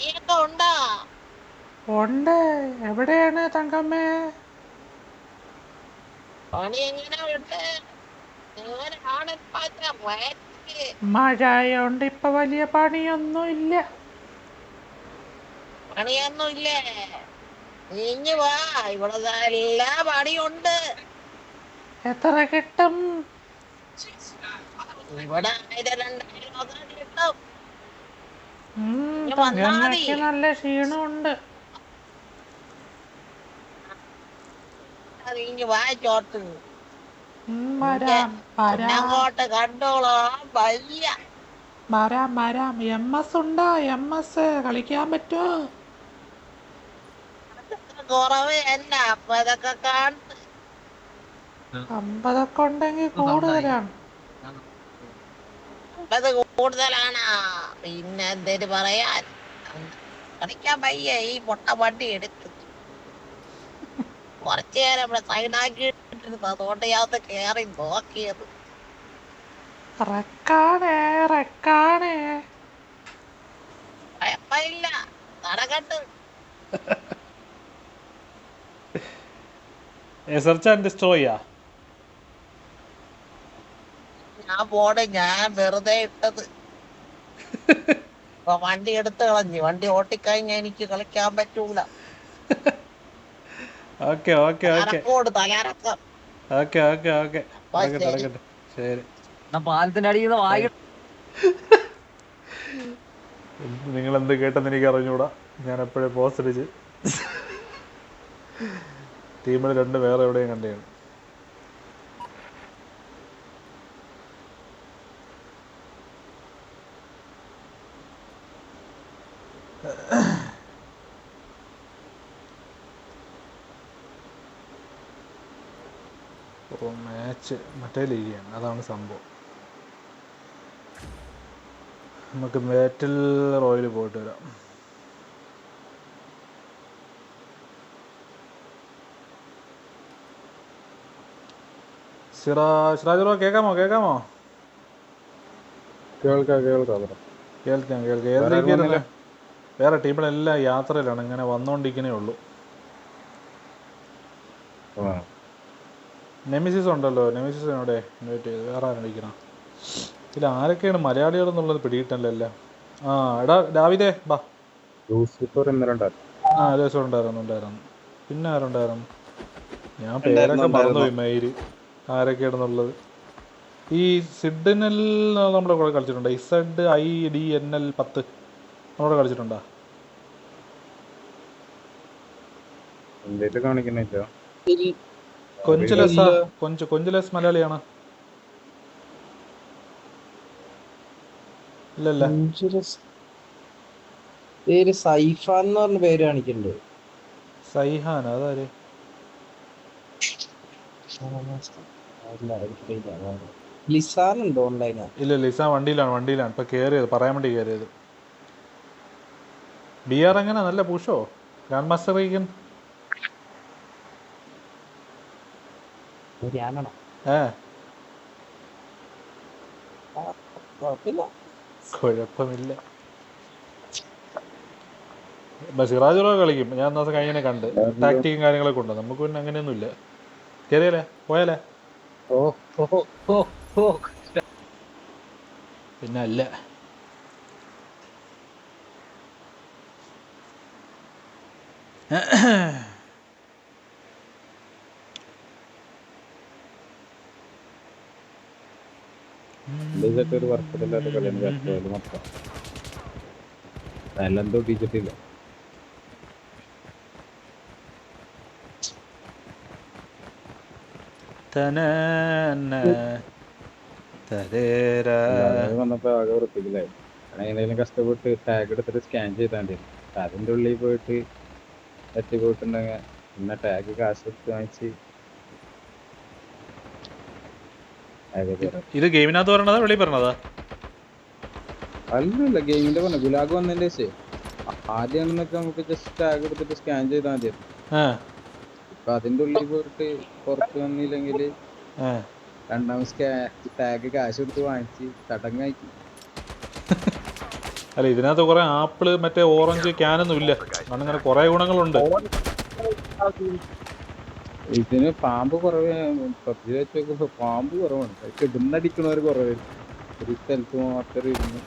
നീയൊക്കെ ഉണ്ടോ? ഉണ്ട്. എവിടെയാണ് തങ്കമ്മേ? പണി മഴയുണ്ട് ഇപ്പൊ വലിയ പണിയൊന്നും ഇല്ല. പണിയൊന്നും ഇല്ലേ ഇഞ്ഞു വാ ഇവിടെ നല്ല പണിയുണ്ട് എത്ര കിട്ടും? ഇവിടെ ആയിരം രണ്ടായിരം കിട്ടും ഉം, ഇങ്ങ് വന്നാ മതി. തങ്കമ്മയ്ക്ക് നല്ല ക്ഷീണമുണ്ട്. അത് ഇഞ്ഞു വാ ചോട്ട് ഉം, വരാം വരാം. അങ്ങോട്ട് കണ്ടോളാം വയ്യ. വരാം വരാം. എം എസ് ഉണ്ടോ? എം എസ് കളിക്കാൻ പറ്റുമോ കുറവ് കാണുന്നു അമ്പതൊക്കെ ഉണ്ടെങ്കിൽ കൂടുതലാണ്. അത് കൂടുതലാണ്? പിന്നെ എന്തേര് പറയാൻ. കളിക്കാൻ വയ്യ ഈ പൊട്ട വണ്ടി എടുത്തു. കുറച്ചു നേരം ഇവിടെ സൈഡാക്കിട്ടിരുന്നു അതുകൊണ്ട് ഞാൻ കേറി നോക്കിയത്. റെക്കാണേ റെക്കാണേ. കുഴപ്പമില്ല നടക്കട്ട്. സെർച്ച് ആൻഡ് ഡിസ്ട്രോയാ ഞാൻ പോടെ ഞാൻ വെറുതെ ഇട്ടത്. അപ്പൊ വണ്ടി എടുത്ത് കളഞ്ഞു. വണ്ടി ഓട്ടിക്കഴിഞ്ഞ എനിക്ക് കളിക്കാൻ പറ്റൂല. Okay okay okay. Okay okay okay. ശരി. പാലത്തിന്റെ അടിയിൽ വായി നിങ്ങൾ എന്ത് കേട്ടെന്ന് എനിക്ക് അറിഞ്ഞൂടാ. ഞാൻ എപ്പോഴേ പോസ്റ്റ് അടിച്ച്. ടീമിൽ രണ്ട് വേറെ എവിടെയും കണ്ടതാണ് ഓ മാച്ച് മറ്റേ ലീഗാണ് അതാണ് സംഭവം. നമുക്ക് ബാറ്റിൽ റോയിൽ പോയിട്ട് വരാം. സിറാ സിറാജ് ബ്രോ കേൾക്കാമോ കേൾക്കാമോ കേൾക്കാം കേൾക്കാം. കേൾക്കാം കേൾക്കാം. ഏത് വേറെ ആരും ലീഗിലാണ് വേറെ ടീമിലെല്ലാം യാത്രയിലാണ്. ഇങ്ങനെ വന്നുകൊണ്ടിരിക്കണേ ഉള്ളൂ. നെമിസിസ് ഉണ്ടല്ലോ. നെമിസിസ് നെമിസിസിനോടെ ഇൻവൈറ്റ് ചെയ്ത് വേറെ ആരും വിളിക്കണം ഇതിൽ ആരൊക്കെയാണ്? മലയാളികൾ എന്നുള്ളത് പിടികിട്ടല്ലോ ആ എടാ ഡാവിദേ ബാ ലൂസിഫർ ഉണ്ടായിരുന്നു. ആ ലൂസിഫർ ഉണ്ടായിരുന്നു ഉണ്ടായിരുന്നു. പിന്നെ ആരുണ്ടായിരുന്നു? ഞാൻ പേരൊക്കെ മറന്നുപോയി മയിര് ആരൊക്കെയാണെന്നുള്ളത്? ഈ സിഡ്നൽ നമ്മുടെ കൂടെ കളിച്ചിട്ടുണ്ട്? Z I D N L പത്ത്. നമ്മുടെ കളിച്ചിട്ടുണ്ടോ? എന്തേലും കൊഞ്ചുലസ് കൊഞ്ച് കൊഞ്ചുലസ് മലയാളിയാണ്. ഇല്ലല്ല. പേര് സൈഫാൻ എന്ന് പറഞ്ഞ പേര് കാണിക്കുന്നുണ്ട് സൈഹാൻ അതാര്? അല്ല, എനിക്കറിയില്ല. ലിസാൻ ഉണ്ട് ഓൺലൈനാ ഇല്ല വണ്ടിയിലാണ് വണ്ടിയിലാണ്. ഇപ്പൊ കേറിയത് പറയാൻ വേണ്ടി കേറിയത്. ബി ആർ എങ്ങനെ? നല്ല പുഷോ? ഗ്രാൻഡ് മാസ്റ്റർ ഞാനാണോ കുഴപ്പമില്ല. കുഴപ്പമില്ല. ഇപ്പൊ സിറാജ് ബ്രോ കളിക്കും. ഞാൻ ദിവസം കഴിഞ്ഞതിനെ കണ്ട്. ടാക്ടിക്കും കാര്യങ്ങളൊക്കെ ഉണ്ട്? നമുക്ക് പിന്നെ അങ്ങനെയൊന്നും ഇല്ല കയറിയല്ലേ പോയാലേ പിന്നെ അല്ല. ഓ അല്ല ഇതൊക്കെ ഒരു വർക്കത്തില്ലാത്ത കളിയാണ് കഷ്ടമായാലും മൊത്തം എല്ലാം തൊട്ടിച്ചിട്ടില്ല വന്നപ്പോ ആകെ വൃത്തിക്കില്ലായി എങ്ങനെയും കഷ്ടപ്പെട്ട് ടാഗ് എടുത്തിട്ട് സ്കാൻ ചെയ്താണ്ടി. അതിന്റെ ഉള്ളിൽ പോയിട്ട് തട്ടി പോയിട്ടുണ്ടെങ്കിൽ പിന്നെ ടാഗ് കാശ് എടുത്ത് വാങ്ങിച്ച് ആകെ തീർന്നു. ഇത് ഗെയിമിനകത്ത് പറഞ്ഞതാ വെളിയിൽ പറഞ്ഞതാ? അല്ലല്ല ഗെയിമിന്റെ പറഞ്ഞ ഗുലാഗ് വന്നതിന്റെ ശേഷം ആദ്യം എന്നൊക്കെ നമുക്ക് ജസ്റ്റ് ടാഗ് എടുത്തിട്ട് സ്കാൻ ചെയ്താൽ മതി. ആ. ഇപ്പൊ അതിന്റെ ഉള്ളിൽ പോയിട്ട് പുറത്ത് വന്നില്ലെങ്കിൽ രണ്ടാമത്തെ രണ്ടാമത് ടാഗ് കാശ് കൊടുത്ത് വാങ്ങിച്ച് ചടങ്ങായി. അല്ല ഇതിനകത്ത് കുറെ ആപ്പിൾ മറ്റേ ഓറഞ്ച് ക്യാനൊന്നും ഇല്ല. കാരണം ഇങ്ങനെ കുറെ ഗുണങ്ങളുണ്ട്. ഇതിന് പാമ്പ് കുറവേ പബ്ജി വെച്ച് നോക്കുമ്പോ പാമ്പ് കുറവാണ് പക്ഷെ ഇടുന്നടിക്കണവർ കുറവായിരിക്കും ഒരു സ്ഥലത്ത് മാത്രം ഇരുന്ന്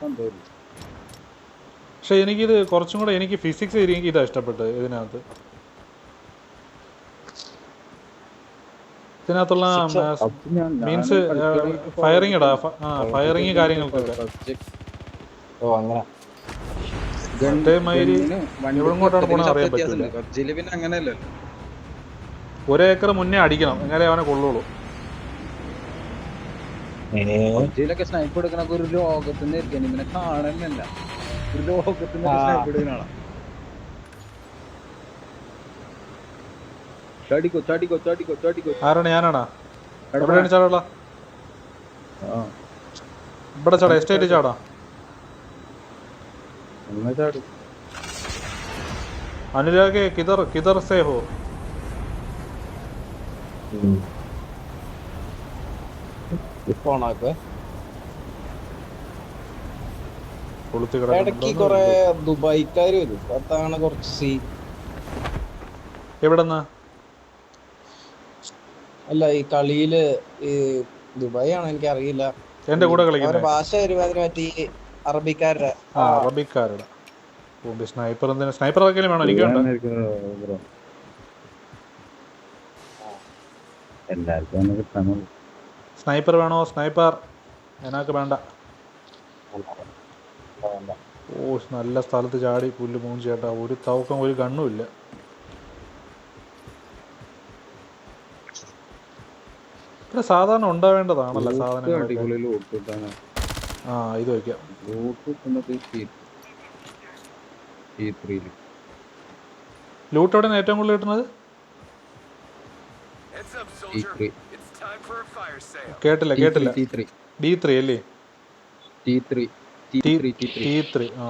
സന്തോഷം പക്ഷെ എനിക്കിത് കുറച്ചും കൂടെ എനിക്ക് ഫിസിക്സ് എനിക്ക് ഇതാ ഇഷ്ടപ്പെട്ടത് ഇതിനകത്ത് ഇതിനകത്തുള്ള മീൻസ് ഫയറിംഗ് ഇടാ ഫയറിംഗ് കാര്യങ്ങൾക്കൊക്കെ ഓ അങ്ങനെ പോണെന്ന് അറിയാൻ പറ്റില്ല പിന്നെ അങ്ങനെയല്ലല്ലോ ഒരേക്കർ മുന്നേ അടിക്കണം എന്നാലേ അവനെ കൊള്ളുള്ളൂ. പബ്ജിയിലൊക്കെ സ്നൈപ്പ് ഒരു ലോകത്തുനിന്ന് ഇരിക്കാൻ ഇവനെ കാണുന്നില്ല ഒരു ലോകത്തുനിന്ന് സ്നൈപ്പ് എടുക്കുന്ന ആളാ. ചാടിക്കോ ചാടിക്കോ ചാടിക്കോ ചാടിക്കോ. ആരാണ്? ഞാനാണാ? എവിടെയാണ് ചാടാ ആ. ഇവിടെ ചാടാ എസ്റ്റേറ്റ് ചാടാ. എന്നാ ചാടി. അനുരാഗ് കിതർ കിതർ സേ ഫോണാക്ക് കൊളുത്തി ഇടയ്ക്ക് കൊറേ ദുബായിക്കാര് വരും. അതാണ് കുറച്ച് സീ എവിടെന്നാ? അല്ല ഈ കളിയിൽ ഈ ദുബായ് ആണ് എനിക്ക് അറിയില്ല എന്റെ കൂടെ കളിക്കുന്ന? ഭാഷ വരുമാതിരി മറ്റേ അറബിക്കാരുടെ. ആ അറബിക്കാരുടെ. ഓ സ്നൈപ്പർ എന്തിനാ? സ്നൈപ്പർ ആർക്കെങ്കിലും വേണോ? എനിക്ക് വേണ്ട ബ്രോ എല്ലാവർക്കും കിട്ടണം. സ്നൈപ്പർ വേണോ? സ്നൈപ്പർ. എനക്ക് വേണ്ട. ഓ നല്ല സ്ഥലത്ത് ചാടി പുല്ല് മൂന്ന് ചേട്ടാ ഒരു തവക്കം ഒരു കണ്ണും ഇല്ല. ഇവിടെ സാധാരണ ഉണ്ടാവേണ്ടതാണല്ലോ സാധനം ആ ഇത് വയ്ക്കാം. ലൂട്ട് എവിടെയാണ് ഏറ്റവും കൂടുതൽ കിട്ടുന്നത്? കേട്ടില്ല കേട്ടില്ല. ഡി ത്രീ അല്ലേ? ടി ത്രീ ആ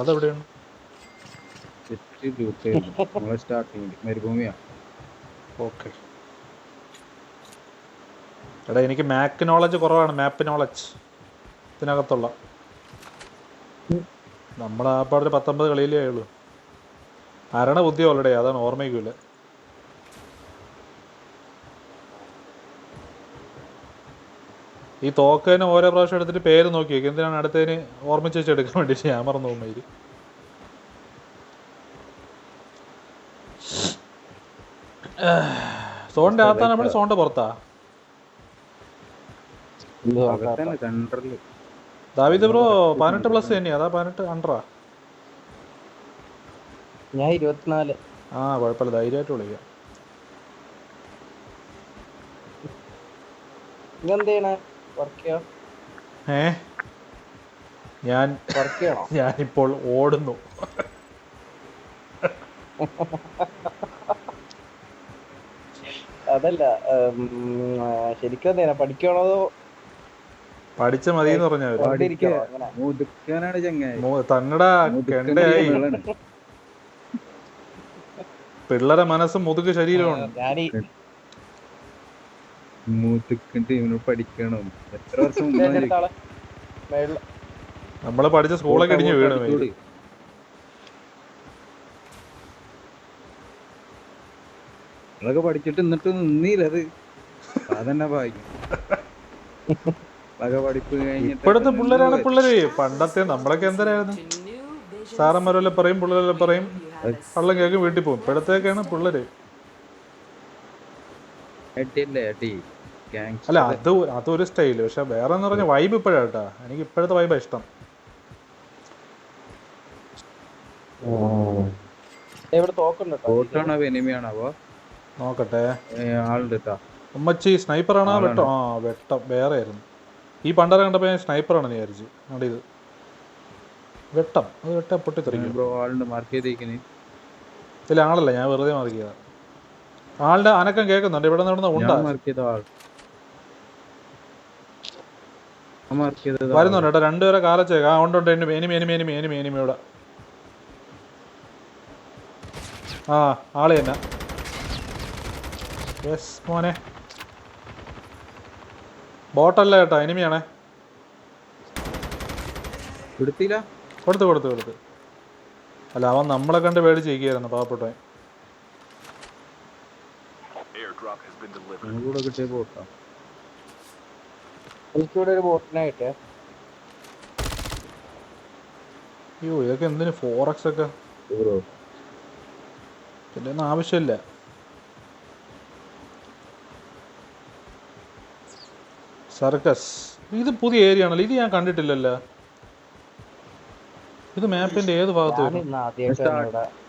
അതെവിടെയാണ്? ഓക്കെ. എടാ എനിക്ക് മാക്ക് നോളജ് കുറവാണ്. മാപ്പ് നോളജ് ഇതിനകത്തുള്ള. നമ്മൾ ആ പാടൊരു പത്തൊമ്പത് കളിയിലേ ഉള്ളൂ. അരണ ബുദ്ധി ഓൾറെഡി അതാണ് ഓർമ്മയ്ക്കൂല ഈ തോക്കേനെ ഓരോ പ്രാവശ്യം എടുത്തിട്ട് പേര് നോക്കി വെക്കും. എന്തിനാണ് അടുത്തതിന് ഓർമ്മിച്ച് വെച്ച് എടുക്കാൻ വേണ്ടിയിട്ട് ഞാൻ മറന്നു പോകുമ്പോൾ സോണിന്റെ അകത്താണ് നമ്മൾ സോണിന്റെ പുറത്താ. ദാവിദ് ബ്രോ പതിനെട്ട് പ്ലസ് തന്നെയാ. അതാ പതിനെട്ട് അണ്ടറാ ഞാൻ ഇരുപത്തിനാല്. ആ കുഴപ്പമില്ല. ധൈര്യമായിട്ട് വിളിക്കാം. നിങ്ങൾ ഏ? ഞാൻ ഞാനിപ്പോൾ ഓടുന്നു. അതല്ല ശരിക്കും ചെയ്യണേ പഠിക്കണോ പഠിച്ച മതി. എന്ന് പറഞ്ഞു തന്നടാ കെണ്ടയായി. പിള്ളേരെ മനസ്സും മുതുക് ശരീരമാണ് ഞാനീ മൂത്തുക്കൻ ടീമിനോട് പഠിക്കണം. എത്ര വർഷം നമ്മൾ പഠിച്ച സ്കൂളൊക്കെ ഇടിഞ്ഞു വീണ്. നിങ്ങളൊക്കെ പഠിച്ചിട്ട് എന്നിട്ട് നിന്നില്ല അത്. അതന്നെ ഭാഗ്യം. ഇപ്പോഴത്തെ പിള്ളേരാണ് പിള്ളേര്. പണ്ടത്തെ നമ്മളൊക്കെ എന്തരായിരുന്നു? സാറന്മാരെല്ലാം പറയും പിള്ളേരെല്ലാം പറയും. കള്ളം കേൾക്കും വീട്ടിൽ പോകും. ഇപ്പോഴത്തേക്കാണ് പിള്ളേര്? അടിയല്ലേ അടി. അല്ല അത് അതൊരു സ്റ്റൈൽ പക്ഷെ വേറെ എന്ന് പറഞ്ഞ വൈബ് ഇപ്പോഴാണ് കേട്ടോ എനിക്ക് ഇപ്പോഴത്തെ വൈബാ ഇഷ്ടം. നോക്കട്ടെ. ഉമ്മച്ചി സ്നൈപ്പർ ആണോ വെട്ടം? ആ വെട്ടം. വേറെ ആയിരുന്നു ഈ പണ്ടര കണ്ടപ്പോ ഞാൻ ആണ് വിചാരിച്ചു. നമ്മുടെ ഇത്? വെട്ടം. അത് വെട്ടം പൊട്ടിത്തെറിക്കും. ബ്രോ ആളുണ്ട് മാർക്ക് ചെയ്തേക്കിന് ഇതിൽ ആളല്ല. ഞാൻ വെറുതെ മാറിയതാ ആളുടെ അനക്കം കേൾക്കുന്നുണ്ട്? ഇവിടെ നടന്ന ഉണ്ടാ ഞാൻ മാർക്ക് ചെയ്ത ആൾ മാർക്ക് ചെയ്തത് വരുന്നുണ്ട് കേട്ടോ രണ്ടുപേരെ കാലച്ചേക്ക്. ആ ഉണ്ട് ഉണ്ട്. Enemy enemy enemy enemy enemy enemy ഇവിടെ. ആ ആൾ തന്നെ. യെസ് മോനെ. ബോട്ടല്ല കേട്ടോ എനിമിയാണേ കൊടുത്തില്ല കൊടുത്ത് കൊടുത്ത് കൊടുത്ത്. അല്ല അവൻ നമ്മളെ കണ്ട് പേടിച്ചിരിക്കുകയായിരുന്നു പാവപ്പെട്ടവൻ. കിട്ടിയ has കിട്ടിയ ഒരു ബോട്ടിനായിട്ടേ അയ്യോ ഇതൊക്കെ എന്തിന് ഫോറക്സ് ഒക്കെ? ബ്രോ പിന്നെ ഒന്നും ആവശ്യമില്ല. സർക്കസ്. ഇത് പുതിയ ഏരിയ ആണല്ലോ. ഇത് ഞാൻ കണ്ടിട്ടില്ലല്ലോ. ഇത് മാപ്പിന്റെ ഏത് ഭാഗത്ത്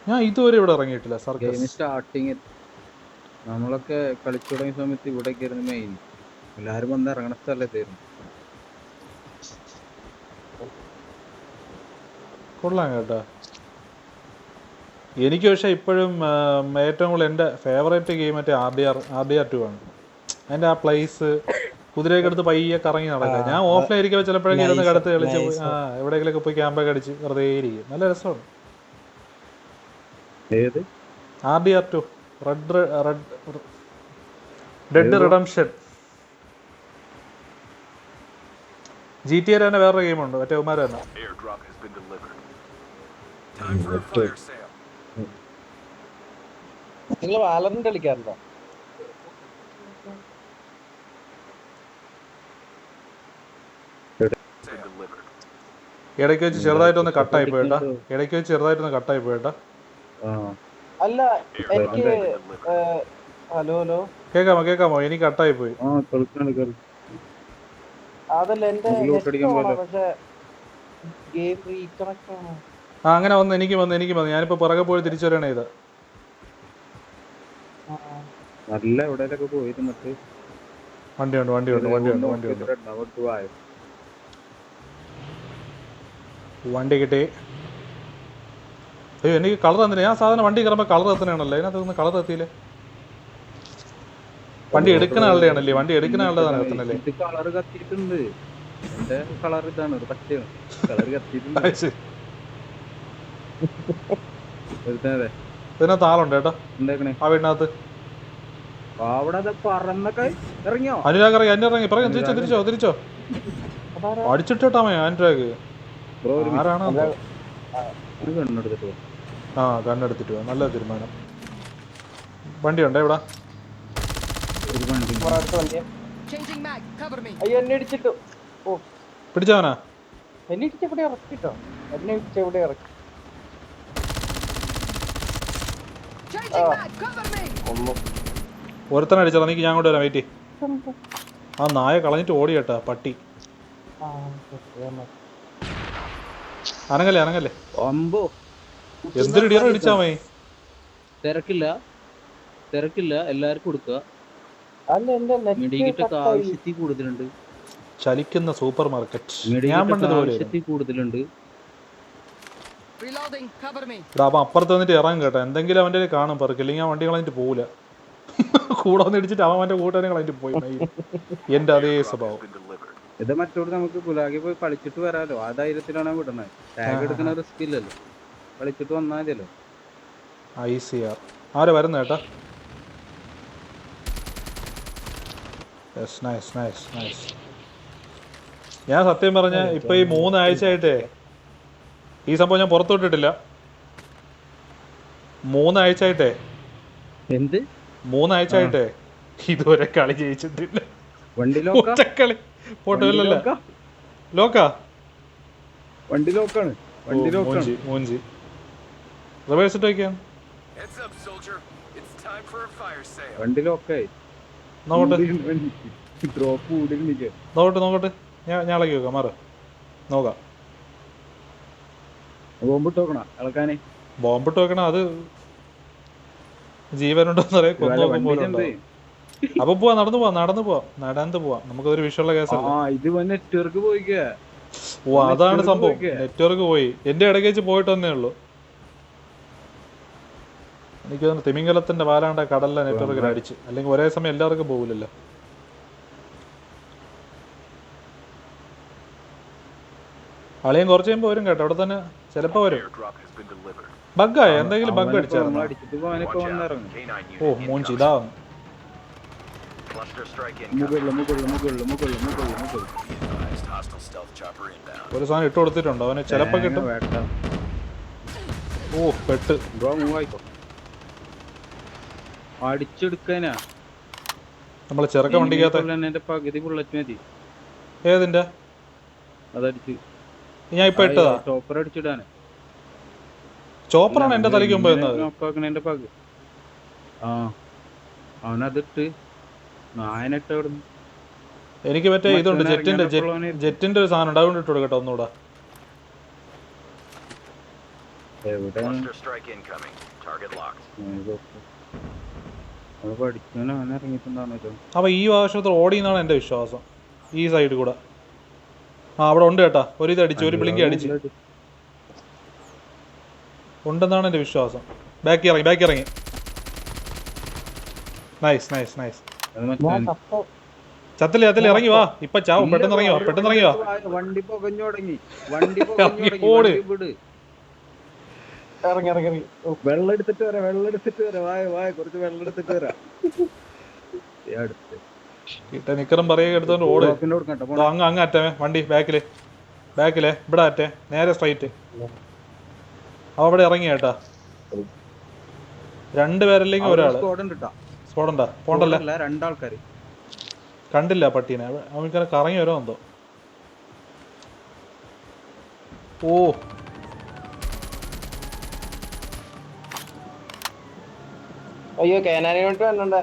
ഞാൻ ഇതുവരെ ഇവിടെ ഇറങ്ങിയിട്ടില്ല സർക്കസ്. സ്റ്റാർട്ടിങ് നമ്മളൊക്കെ കളിച്ചു തുടങ്ങിയ സമയത്ത് ഇവിടെ മെയിൻ എല്ലാരും വന്ന് ഇറങ്ങണ സ്ഥലത്തായിരുന്നു കൊള്ളാം കേട്ടോ. എനിക്ക് പക്ഷേ ഇപ്പോഴും ഏറ്റവും കൂടുതൽ എന്റെ ഫേവറേറ്റ് ഗെയിം മറ്റേ R D R R D R two ആണ്. അതിന്റെ ആ പ്ലേസ് കുതിരയൊക്കെ എടുത്ത് പയ്യെ കറങ്ങി നടക്കുക. ഞാൻ ഓഫ്ലൈൻ ഇരിക്കുമ്പോൾ ചിലപ്പോഴൊക്കെ ഇരുന്ന് കടത്ത് കളിച്ച്. ആ എവിടെയെങ്കിലൊക്കെ പോയി ക്യാമ്പൊക്കെ അടിച്ച് വെറുതെ ഇരിക്കും. നല്ല രസമാണ്. R D R two red red dead redemption G T തന്നെ വേറൊരു ഗെയിമുണ്ട് മറ്റേ ഉമാർ തന്നെ. നിങ്ങൾ വാലറിന് കളിക്കാറുണ്ടോ. ഇടയ്ക്ക് വെച്ച് ചെറുതായിട്ടൊന്ന് കട്ടായി പോയിട്ടാ ഇടയ്ക്ക് വെച്ച് ചെറുതായിട്ടൊന്ന് കട്ടായി പോയിട്ടാ അല്ല എനിക്ക്. Hello hello. കേക്കാമോ കേക്കാമോ? എനിക്ക് കട്ടായി പോയി. അതല്ല എന്റെ. പക്ഷെ ഗെയിം റീകണക്ട് ആണ്. ആ അങ്ങനെ വന്ന് എനിക്ക് വന്ന് എനിക്ക് വന്ന്. ഞാനിപ്പോ പുറകെ പോയി തിരിച്ചു വരണേ ഇത് നല്ല എവിടെയൊക്കെ പോയിരുന്നിട്ട് വണ്ടിയുണ്ട് വണ്ടിയുണ്ട് വണ്ടിയുണ്ട് വണ്ടിയുണ്ട് വണ്ടി പോയ വണ്ടി കിട്ടി. അയ്യോ എനിക്ക് കളർ തന്നില്ല? ഞാൻ സാധാരണ വണ്ടി കയറുമ്പോൾ കളർ എത്തണല്ലോ അതിനകത്ത് നിന്ന് കളർ എത്തിയില്ലേ വണ്ടി എടുക്കുന്ന ആളുടെ ആണല്ലേ വണ്ടി എടുക്കുന്ന ആളുടെ ഇത് കളർ കത്തിയിട്ടുണ്ട്. എന്റെ കളർ ഇതാണ് ഒരു പച്ചയാണ് കളർ കത്തിയിട്ടുണ്ട്. ഇതിനകത്ത് ആളുണ്ട് കേട്ടോ. ആ വീടിനകത്ത്. അനുരാഗ് ഇറങ്ങി അനു ഇറങ്ങി. തിരിച്ചോ തിരിച്ചോ തിരിച്ചോ. അടിച്ചിട്ടോ അനുരാഗ്. ആരാണ്. ആ കണ്ണെടുത്തിട്ട് നല്ല തീരുമാനം. വണ്ടിയുണ്ടോ ഇവിടെ? അടുത്ത വണ്ടിയാ. അയ്യോ എന്നെ ഇടിച്ചിട്ടു. ഓ. പിടിച്ചവനാ? എന്നെ ഇടിച്ച് എവിടെ ഇറക്കിട്ടോ. എന്നെ ഇടിച്ച് എവിടെ ഇറക്കി. ഒരുത്തനെ അടിച്ചോ ഞാൻ കൊണ്ടുവരാം വരാം വെയിറ്റ് ആ നായ കളഞ്ഞിട്ട് ഓടി കേട്ടാ പട്ടി. അനങ്ങല്ലേ അനങ്ങല്ലേ? എന്തൊരു ഇടിയാ ഇടിച്ചാമേ തിരക്കില്ല. തിരക്കില്ല. എല്ലാവർക്കും കൊടുക്കുക. ഒക്കെ ആവശ്യത്തിൽ കൂടുതലുണ്ട്. ചലിക്കുന്ന സൂപ്പർ മാർക്കറ്റ്. ഞാൻ മെഡിക്കറ്റ് പണ്ട് ഒക്കെ ഇതുപോലെ ആവശ്യത്തിൽ കൂടുതലുണ്ട് അവൻ അപ്പുറത്ത് വന്നിട്ട് ഇറങ്ങും കേട്ടോ. എന്തെങ്കിലും അവന്റെ കാണും. പെറുക്ക് ഇല്ലെങ്കിൽ ആ വണ്ടി കളഞ്ഞിട്ട് പോവില്ല കൂടെ വന്ന് ഇടിച്ചിട്ട് അവൻ അവന്റെ കൂട്ടുകാരെ കളഞ്ഞിട്ട് പോയി. എന്റെ അതേ സ്വഭാവം. ഇത് മറ്റോട് നമുക്ക് പുലാകി പോയി കളിച്ചിട്ട് വരാലോ. ആ ധൈര്യത്തിലാണ് വിടുന്നത്. ടാഗ് എടുക്കുന്ന റിസ്ക് ഇല്ലല്ലോ. കളിച്ചിട്ട് വന്നാൽ മതിയല്ലോ. I C R. ആരെ വരുന്ന കേട്ടാ? യെസ് നൈസ് നൈസ് നൈസ് ഞാൻ സത്യം പറഞ്ഞ ഇപ്പൊ ഈ മൂന്നാഴ്ചയായിട്ടേ ഈ സംഭവം ഞാൻ പുറത്തോട്ടിട്ടില്ല മൂന്നാഴ്ചയായിട്ടേ. എന്ത്? മൂന്നാഴ്ചയായിട്ടേ. ഇതുവരെ കളി ജയിച്ചിട്ടില്ല. വണ്ടി ലോക്ക? ഒറ്റക്കളി. പോട്ടില്ലല്ല ലോക്കാ? വണ്ടി ലോക്കാണ്. വണ്ടി ലോക്കാണ്. മൂഞ്ചി മൂഞ്ചി. റിവേഴ്സ് ഇട്ട് വയ്ക്കാം Heads up, soldier. It's time for a fire sale. വണ്ടി ലോക്കായി. നോക്കട്ടെ. ഡ്രോപ്പ് കൂടി നോക്കട്ടെ നോക്കട്ടെ. ഞാൻ ഞാൻ ഇളക്കി വെക്കാം മാറ്. നോക്കാം. ബോംബിട്ട് നോക്കണം ഇളക്കാനേ? ബോംബിട്ട് വെക്കണം? അത് ജീവനുണ്ടോന്ന് അറിയാം. കൊന്നു നോക്കും അപ്പൊ നടന്നു പോവാം നടന്നു പോവാ നടന്നു പോവാം. നടന്ന് പോവാം. നമുക്കൊരു വിഷയമുള്ള ആ കേസല്ല നെറ്റ്വർക്ക് പോയി ഓ അതാണ് സംഭവം. നെറ്റ്വർക്ക് പോയി. എന്റെ ഇടയ്ക്ക് വെച്ച് പോയിട്ട് വന്നേ ഉള്ളൂ. എനിക്ക് തോന്നുന്നു തിമിംഗലത്തിന്റെ പാലാണ്ട കടലിലെ നെറ്റ്വർക്കിൽ അടിച്ച്. അല്ലെങ്കിൽ ഒരേ സമയം എല്ലാവർക്കും പോകില്ലല്ലോ അളിയൻ കുറച്ച് കഴിയുമ്പോൾ വരും കേട്ടോ. അവിടെ തന്നെ ചിലപ്പോ വരും. ബഗ്ഗായോ? എന്തെങ്കിലും ബഗ് അടിച്ചാ അടിച്ചായിരുന്നു? അടിച്ചിട്ട് ഇപ്പൊ അവനൊക്കെ Watch out. വന്നിറങ്ങും K9 unit ഓ മൂഞ്ചി. ഇതാ. ഒരു സാധനം ഇട്ട് കൊടുത്തിട്ടുണ്ട്. അവന് ചിലപ്പോ കിട്ടും. ഓ പെട്ട്. ബ്രോ മൂവ് ആയിക്കോ അടിച്ചെടുക്കാനാ. നമ്മളെ ചെറുക്ക വണ്ടിക്കകത്ത് പകുതി ബുള്ളറ്റ് മതി. ഏതിന്റെ അതടിച്ച്. ഞാൻ ഇപ്പൊ ഇട്ടതാ. ടോപ്പർ അടിച്ചിടാന്. ചോപ്പറാണ് എന്റെ തലയ്ക്ക് മുമ്പ് നോക്കാക്കണേന്റെ പകു. ആ അവനതിട്ട് നായനിട്ട് അവിടുന്ന്. എനിക്ക് മറ്റേ ഇതുണ്ട് ജെറ്റിന്റെ ജെറ്റിന്റെ ഒരു സാധനം ഉണ്ട് അതുകൊണ്ട് ഇട്ട് കൊടുക്കട്ടെ ഒന്നുകൂടെ. എവിടെ അപ്പൊ ഈ ആവശ്യത്തിൽ ഓടി എന്നാണ് എന്റെ വിശ്വാസം. ഈ സൈഡിൽ കൂടെ. ആ അവിടെ ഉണ്ട് കേട്ടാ. ഒരു ഇത് അടിച്ചു ഒരു ബ്ലിങ്കി അടിച്ചു. ഉണ്ടെന്നാണ് എന്റെ വിശ്വാസം. ബാക്കി ഇറങ്ങി ബാക്കി ഇറങ്ങി. നൈസ് നൈസ് നൈസ് ചത്തില്ല ചത്തില്ല ഇറങ്ങി വാ. ഇപ്പൊ ചാവും പെട്ടെന്ന് ഇറങ്ങി വാ പെട്ടെന്ന് ഇറങ്ങി വാ. വണ്ടി ഓട്. ഇറങ്ങി ഇറങ്ങി വെള്ളം എടുത്തിട്ട് വരാം വെള്ളം എടുത്തിട്ട് വരാം. വായ വായ കുറച്ച് വെള്ളം എടുത്തിട്ട് വരാം. ദേ അടുത്ത്. ഇട്ട നിക്കറും പറയുക എടുത്തോണ്ട് ഓട്. അങ്ങ് അങ്ങ് അറ്റമേ വണ്ടി ബാക്കിൽ. ബാക്കിലെ ഇവിടെ അറ്റേ നേരെ സ്ട്രൈറ്റ് അവിടെ ഇറങ്ങി കേട്ടാ. രണ്ടുപേരല്ലെങ്കിൽ ഒരാൾ. സ്കോഡ് ഉണ്ട് കേട്ടോ. സ്പോടണ്ട പോണ്ടല്ല? അല്ല രണ്ടാൾക്കാര്. കണ്ടില്ല പട്ടീനെ. അവൻക്കാരെ കറങ്ങി വരുമോ എന്തോ? ഓ. അയ്യോ കേനാനോട്ട് വന്നണ്ട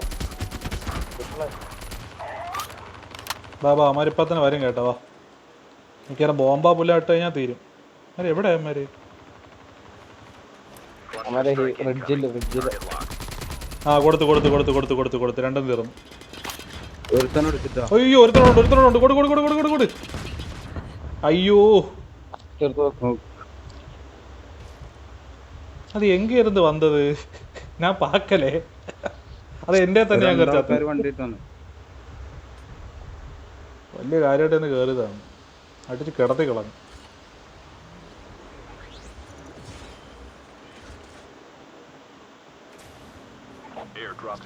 ബാബാ അമ്മരിപ്പത്തിന് വരും കേട്ടോ. വാ. മിക്കവാറും ബോംബാ പുല്ല ഇട്ട് കഴിഞ്ഞാൽ തീരും. അരെ എവിടെ അമ്മാര്. ആ കൊടുത്ത് കൊടുത്ത് കൊടുത്ത് കൊടുത്ത് കൊടുത്ത് കൊടുത്ത്. രണ്ടും തീർന്നു. അയ്യോ ഒരുത്തനുണ്ട് ഒരുത്തനുണ്ട് കൊടു കൊടു കൊടു കൊടു കൊടു. കൊടു അയ്യോ അത് എങ്കിരുന്ന് വന്നത്. ഞാൻ പാക്കലേ. അത് എന്റെ തന്നെ ഞാൻ കയറി വണ്ടി ഇട്ടാണ് വലിയ കാര്യമായിട്ട് തന്നെ കയറിയതാണ്. അടിച്ച് കിടത്തി കളഞ്ഞു.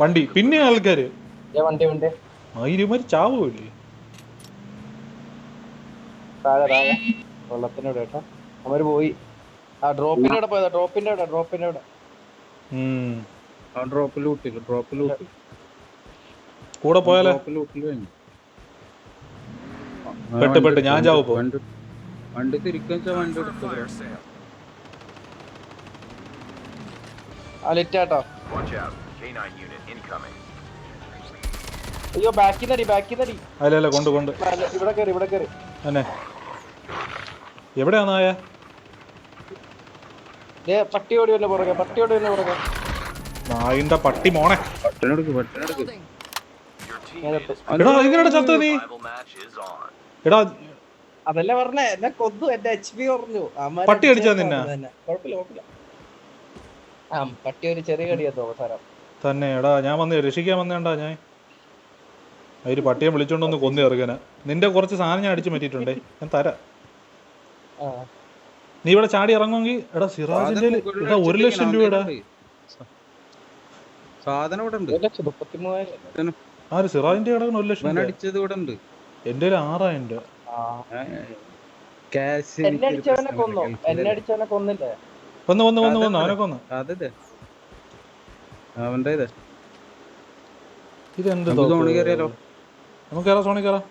വണ്ടി പിന്നെ ആൾക്കാര്? ഏ വണ്ടി വണ്ടി. മയിലുമാര് ചാവുമില്ലേ താഴെ താഴെ. വെള്ളത്തിന്റെ ഇവിടെ കേട്ടോ അവർ പോയി. ആ ഡ്രോപ്പിന്റെ അവിടെ പോയതാ ഡ്രോപ്പിന്റെ അവിടെ ഡ്രോപ്പിന്റെ അവിടെ. ആ ഡ്രോപ്പ് ലൂട്ടില്ല ഡ്രോപ്പ് ലൂട്ടി കൂടെ പോയാലേ? ഡ്രോപ്പ് ലൂട്ടിൽ പെട്ട്, പെട്ട്, ഞാൻ എടുത്തു, ചാവും? ഇപ്പൊ. വണ്ടി വണ്ടി തിരിക്കാൻ വെച്ചാ വണ്ടി എടുത്തു അലിറ്റാട്ടോ sale. ആ ലിറ്റാട്ടോ Watch out. K9 unit incoming. അയ്യോ ബാക്കിൽ നടി ബാക്കിൽ നടി അല്ല അല്ല കൊണ്ട് കൊണ്ട്. ഇവിടെ കയറി ഇവിടെ കയറി എവിടെയാ നായ? ദേ പട്ടി ഓടി വല്ല പുറകെ പട്ടിയോടി വല്ല പുറകെ. നായിന്റെ പട്ടി മോണെ പട്ടനെടുക്ക് എടാ ഇങ്ങനെ ചത്ത നീ. എടാ അതല്ല പറഞ്ഞേ എന്നെ കൊന്നു എന്റെ എച്ച് പി കുറഞ്ഞു. പട്ടി അടിച്ചാ നിന്നെ? തന്നെ. കുഴപ്പമില്ല കുഴപ്പമില്ല. ആ പട്ടി ഒരു ചെറിയ അവസാനം. തന്നെ എടാ ഞാൻ വന്ന് രക്ഷിക്കാൻ വന്നേണ്ടാ ഞാൻ. അതിന് പട്ടിയെ വിളിച്ചോണ്ടൊന്ന് കൊന്നു ചെറുക്കനെ. നിന്റെ കുറച്ച് സാധനം ഞാൻ അടിച്ചു മാറ്റിയിട്ടുണ്ടേ ഞാൻ തരാം. ആ. നീ ഇവിടെ ചാടി ഇറങ്ങുമെങ്കിൽ എടാ സിറാജിന്റെ എടാ ഒരു ലക്ഷം രൂപയുടെ സാധനം ഇവിടെ ഉണ്ട്. ആര് സിറാജിന്റെ കിടക്കണം ഒരു ലക്ഷം അടിച്ചത് ഇവിടെ ഉണ്ട്. എന്റെ ഒരു ആറായിരം രൂപ. കൊന്നു? കൊന്നു കൊന്നു അവനെ കൊന്ന്. അവന്റെ ഇതെന്ത്? നമുക്ക് കയറാം സോണി കയറാം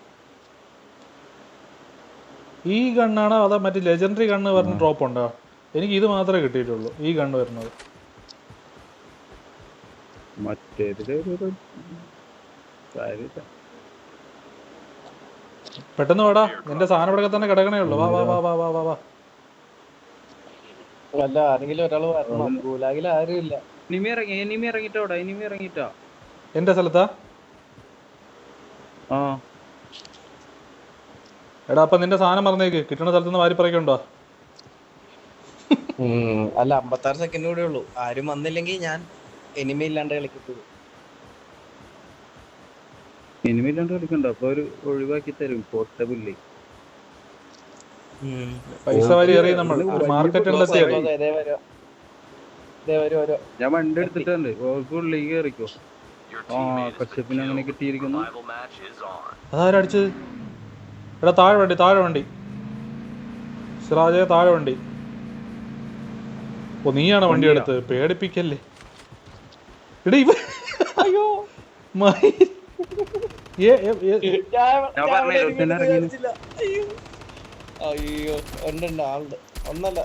ഈ ഗണ്ണാണോ അതോ മറ്റേ ലെജൻഡറി ഗണ്ണ് പറഞ്ഞ ഡ്രോപ്പ് ഉണ്ടോ? എനിക്ക് ഇത് മാത്രമേ കിട്ടിയിട്ടുള്ളൂ ഈ ഗണ്ണ് വരുന്നത്. പെട്ടെന്ന് വാടാ നിന്റെ സാധനം ഇവിടെ തന്നെ കിടക്കണേ ഉള്ളൂ. വാ വാ വാ വാ വാ വാ വാ. അല്ല ആരെങ്കിലും ഒരാൾ വരണം. ഗുലാഗിൽ ആരും ഇല്ല. ഇനിമി ഇറങ്ങി ഇനിമി ഇറങ്ങിട്ടോടാ ഇനിമി ഇറങ്ങിട്ടോ എന്റെ സ്ഥലത്താ? ആ. എടാ അപ്പൊ നിന്റെ സാധനം മറന്നേക്ക്. കിട്ടുന്ന സ്ഥലത്തുനിന്ന് വാരി പറയുണ്ടോ അല്ല അമ്പത്താറ് സെക്കൻഡ് കൂടെ ഉള്ളൂ. ആരും വന്നില്ലെങ്കിൽ ഞാൻ എനിമി ഇല്ലാണ്ട് കളിക്കത്തുള്ളൂ. എനിമി ഇല്ലാണ്ട് കളിക്കണ്ട. അപ്പൊ ഒരു ഒഴിവാക്കി തരും. പോർട്ടബിളി പൈസ വാരി എറിയും നമ്മൾ ഒരു മാർക്കറ്റ് ഉണ്ടെത്തിയാൽ ദേ ദേ വരോ. വരോ ഞാൻ വണ്ടി എടുത്തിട്ടുണ്ട്. ഓർക്ക് ഉള്ളിൽ കയറിക്കോ. ആ കച്ചപ്പിന് അങ്ങനെ കിട്ടിയിരിക്കുന്നു. അതാരടിച്ചത്? എടാ താഴെ വണ്ടി താഴെ വണ്ടി. സിറാജെ താഴെ വണ്ടി. ഓ നീയാണ് വണ്ടി? എടുത്ത് പേടിപ്പിക്കല്ലേ. എടാ ഇവ അയ്യോ. അയ്യോ ആളുണ്ട് ഒന്നല്ല.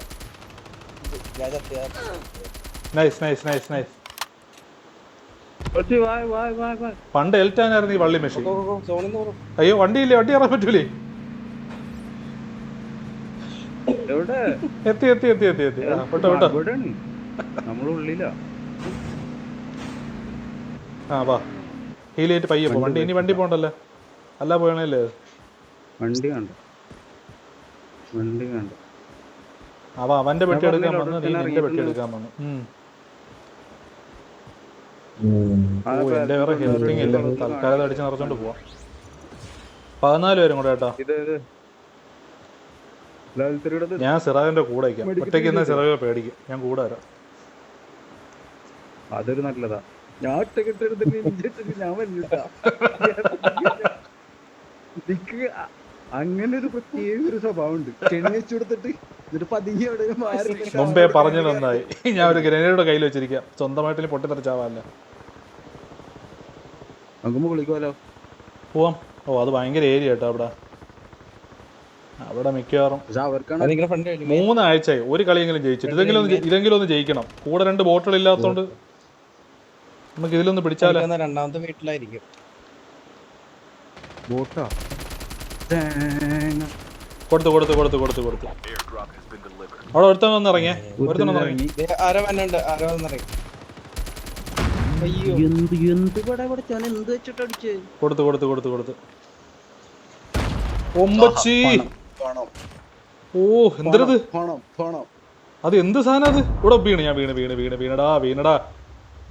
Nice nice nice nice. പണ്ട് എൽറ്റാനായിരുന്നു ഈ വള്ളി മെഷീൻ അയ്യോ വണ്ടിയില്ലേ? വണ്ടി ഇറങ്ങാൻ പറ്റൂലേ? എത്തി എത്തി എത്തി എത്തി എത്തി. വിട്ടോ വിട്ടോ ഇവിടെയാണ്. നമ്മളുള്ളിലാ ആ വാ. ഹീലേറ്റ് പയ്യെ പോ. വണ്ടി ഇനി വണ്ടി പോണ്ടല്ലേ. അല്ല പോയണല്ലേ? വണ്ടി കണ്ട വണ്ടി കണ്ട അവ അവന്റെ പെട്ടി എടുക്കാൻ വന്നു നീ നിന്റെ പെട്ടി എടുക്കാൻ വന്നു. എന്റെ വേറെ ഹെൽത്തിങ് ഇല്ല തൽക്കാലം അടിച്ച് നിറച്ചോണ്ട് പോവാം. പതിനാല് പേരും കൂടെ കേട്ടോ ഇത് ഇത്. ലെവൽ ത്രീയുടെ ഇത് ഞാൻ സിറാജിന്റെ കൂടെ ഒറ്റയ്ക്ക് പേടിക്കും. ഞാൻ കൂടെ വരാം. അതൊരു നല്ലതാ. ഞാൻ എടുത്തിട്ട് ഞാൻ അങ്ങനെ ഒരു പ്രത്യേക ഒരു സ്വഭാവം ഉണ്ട് ചെണി വെച്ചു കൊടുത്തിട്ട് എന്നിട്ട് പതിയെ എവിടെ മാറി നിന്നിട്ട് മുമ്പേ പറഞ്ഞു നന്നായി. ഞാൻ ഒരു ഗ്രനേഡ് കയ്യിൽ വെച്ചിരിക്കാം. സ്വന്തമായിട്ട് പൊട്ടിത്തെറിച്ചാവാല്ല നമുക്ക് വിളിക്കുമല്ലോ. പോവാം. ഓ അത് ഭയങ്കര ഏരിയ കേട്ടോ അവിടെ. അവിടെ മിക്കവാറും. മൂന്നാഴ്ചയായി. ഒരു കളിയെങ്കിലും ജയിച്ചിട്ട്. ഇതെങ്കിലും ഒന്ന് ഇതെങ്കിലും ഒന്ന് ജയിക്കണം. കൂടെ രണ്ട് ബോട്ടുകൾ ഇല്ലാത്തതുകൊണ്ട് നമുക്ക് ഇതിലൊന്ന് പിടിച്ചാലോ? രണ്ടാമത്തെ വീട്ടിലായിരിക്കും. ബോട്ടാ. കൊടുത്തു കൊടുത്തു കൊടുത്തു കൊടുത്തു കൊടുത്തു. അവിടെ ഒരുത്തൻ വന്ന് ഇറങ്ങിയേ ഒരുത്തൻ. ആരോ വന്നുണ്ട് ആരോ വന്നിറങ്ങി. എന്ത് എന്ത്? പടാ എന്ത് വെച്ചിട്ട് അടിച്ചേ? കൊടുത്തു കൊടുത്തു കൊടുത്തു കൊടുത്തു. ഒമ്പച്ചി. ഓ എന്തരത് അത് എന്ത് സാധനം അത്? ഇവിടെ വീണ് ഞാൻ വീണ് വീണ് വീണ് വീണടാ വീണടാ.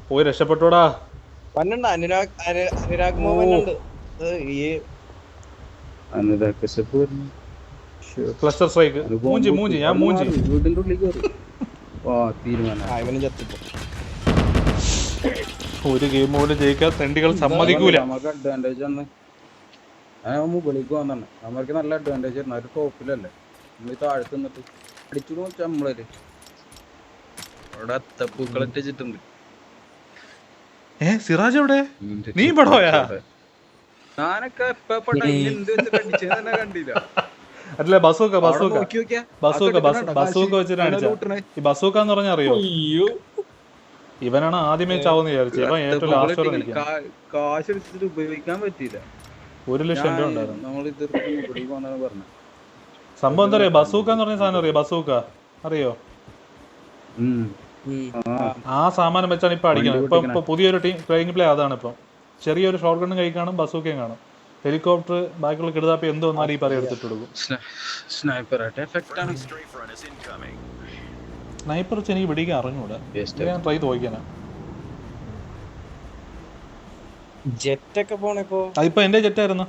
പോയി രക്ഷപ്പെട്ടോടാ. വന്നുണ്ട് അനുരാഗ് അനു- അനുരാഗ് മോഹൻ ഉണ്ട്. ഈ അന്നിതാ കശപ്പ് ക്ലസ്റ്റർ സ്ട്രൈക്ക് അത് മൂഞ്ചി bomb മൂഞ്ചി പൊട്ടി. ഞാൻ അത് മൂഞ്ചി. വീടിന്റെ ഉള്ളിൽ കയറി. തീരുമാനം. ഇവനും ചത്തിപ്പോ. ഒരു ഗെയിം പോലും ജയിക്കാൻ തെണ്ടികൾ സമ്മതിക്കൂല. നമുക്ക് അഡ്വാന്റേജ് ആണ്. ഞാൻ മുകളിലേക്ക് വന്നാണ് നമ്മൾക്ക് നല്ല അഡ്വാന്റേജ് ആയിരുന്നു. ഒരു ടോപ്പിലല്ലേ നമ്മൾ താഴത്ത് നിന്നിട്ട് അടിച്ചു നോക്കാം നമ്മളെ അവിടെ അത്തപ്പൂക്കളൊക്കെ വെച്ചിട്ടുണ്ട് ഏ സിറാജ് എവിടെ? നീ പടോയാ? ഞാനൊക്കെ എപ്പ പെട്ടെന്ന് എന്ത് വെച്ചിട്ട് അടിച്ചത് തന്നെ കണ്ടില്ല. അല്ല ബസൂക്ക ബസൂക്ക. ബസൂക്ക ബസ് ബസൂക്ക വെച്ചിട്ടാണ് ഈ ബസൂക്ക എന്ന് പറഞ്ഞാൽ അറിയോ? ഇവനാണ് ആദ്യമേ ചാവെന്ന് വിചാരിച്ചത് ഇവൻ ഏറ്റവും ലാസ്റ്റ് വരെ കാശ് എടുത്തിട്ട് ഉപയോഗിക്കാൻ പറ്റിയില്ല. ഒരു ലക്ഷം രൂപ ഉണ്ടായിരുന്നു. സംഭവം എന്താ അറിയോ? ബസൂക്ക എന്ന് പറഞ്ഞ സാധനം അറിയോ? ബസൂക്ക. അറിയോ? ആ. സാമാനം വെച്ചാണ് ഇപ്പൊ അടിക്കുന്നത് വണ്ടി ഇപ്പൊ ഇപ്പൊ പുതിയൊരു ടീം ട്രെയിനിങ് പ്ലേ അതാണ് ഇപ്പൊ. ചെറിയൊരു ഷോർട്ട് ഗണ്ണും കൈ കാണും ബസൂക്കയും കാണും. ഹെലികോപ്റ്റർ ബാക്കിയുള്ള കിടുതാപ്പി എന്ത് വന്നാലും ഈ പറയെടുത്തിട്ട് കൊടുക്കും. സ്നൈപ്പർ എഫക്റ്റ് ആണ്. സ്നൈപ്പർ വെച്ച് എനിക്ക് പിടിക്കാൻ അറിഞ്ഞൂടാ. ഞാൻ ട്രൈ തോക്കാനാ ജെറ്റ് ഒക്കെ പോണിപ്പോ? അതിപ്പോ എന്റെ ജെറ്റായിരുന്നു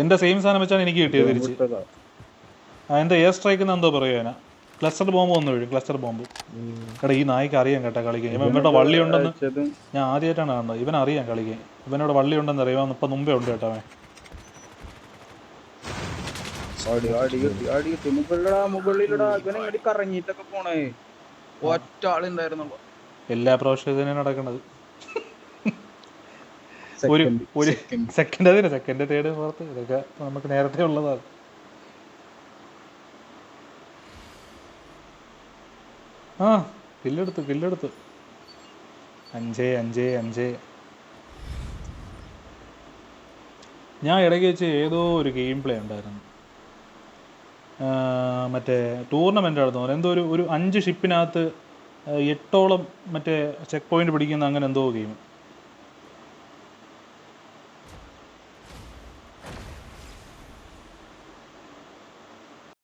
എന്റെ സെയിം സാധനം വെച്ചാണ് എനിക്ക് കിട്ടിയത് തിരിച്ച്. അതിന്റെ ആ എന്റെ എയർ സ്ട്രൈക്ക് എന്തോ പറയുക ക്ലസ്റ്റർ ബോംബ് വന്നു വീഴും ക്ലസ്റ്റർ ബോംബ് എടാ ഈ നായ്ക്ക് അറിയാം കേട്ടാ കളിക്കാൻ. ഇവൻ ഇവിടെ വള്ളി ഉണ്ടെന്ന്. ഞാൻ ആദ്യമായിട്ടാണ് കാണുന്നത്. ഇവൻ അറിയാം കളിക്കാൻ. ഇവനോട് വള്ളി ഉണ്ടെന്ന് അറിയാം. ഇപ്പൊ മുമ്പേ ഉണ്ട് കേട്ടോ അവൻ അടി അടി കിട്ടി അടി കിട്ടി മുകളിലടാ മുകളിലടാ ഇവനെ ഇങ്ങോട്ട് കറങ്ങിയിട്ടൊക്കെ പോണേ ഒറ്റ ആളുണ്ടായിരുന്നുള്ളൂ എല്ലാ പ്രാവശ്യവും നടക്കണത്. ഒരു ഒരു സെക്കൻഡ് അതിന് സെക്കൻഡ് തേർഡ് ഫോർത്ത് ഇതൊക്കെ നമുക്ക് നേരത്തെ ഉള്ളതാണ്. ആ കില്ലെടുത്തു കില്ലെടുത്തു അഞ്ചേ അഞ്ചേ അഞ്ചേ. ഞാൻ ഇടയ്ക്ക് വെച്ച് ഏതോ ഒരു ഗെയിം പ്ലേ ഉണ്ടായിരുന്നു. മറ്റേ ടൂർണമെന്റ് നടത്തുന്നു എന്തോ ഒരു ഒരു അഞ്ച് ഷിപ്പിനകത്ത് എട്ടോളം മറ്റേ ചെക്ക് പോയിന്റ് പിടിക്കുന്ന അങ്ങനെ എന്തോ ഗെയിം